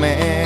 แม่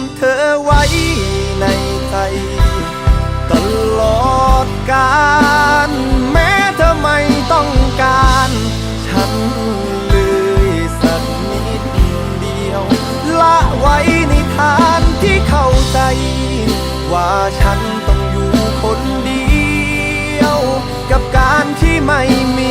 ว่าฉันต้องอยู่คนเดียว กับการที่ไม่มี